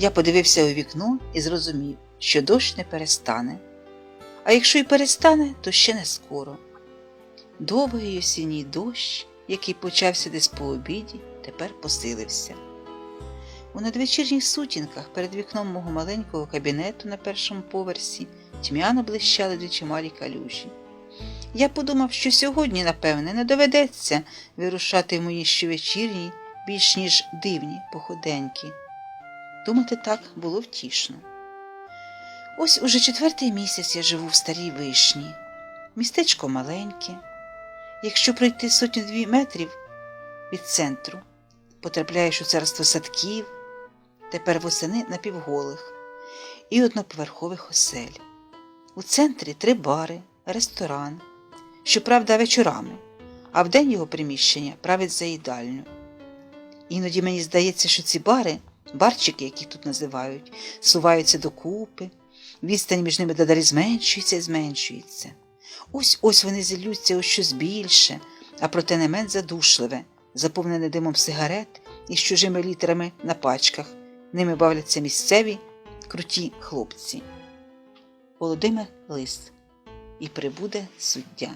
Я подивився у вікно і зрозумів, що дощ не перестане. А якщо й перестане, то ще не скоро. Довгий осінній дощ, який почався десь по обіді, тепер посилився. У надвечірніх сутінках перед вікном мого маленького кабінету на першому поверсі тьмяно блищали дві чималі калюжі. Я подумав, що сьогодні, напевне, не доведеться вирушати в мої щовечірні, більш ніж дивні походеньки. Думати так було втішно. Ось уже четвертий місяць я живу в старій вишні. Містечко маленьке. Якщо пройти сотню-дві метрів від центру, потрапляєш у царство садків, тепер восени напівголих і одноповерхових осель. У центрі три бари, ресторан, щоправда, вечорами, а вдень його приміщення править за їдальню. Іноді мені здається, що ці бари, барчики, які тут називають, суваються докупи, відстань між ними дедалі зменшується і зменшується. Ось ось вони зіллються у щось більше, а проте не менш задушливе, заповнене димом сигарет і з чужими літерами на пачках. Ними бавляться місцеві круті хлопці. Володимир Лис. І прибуде суддя.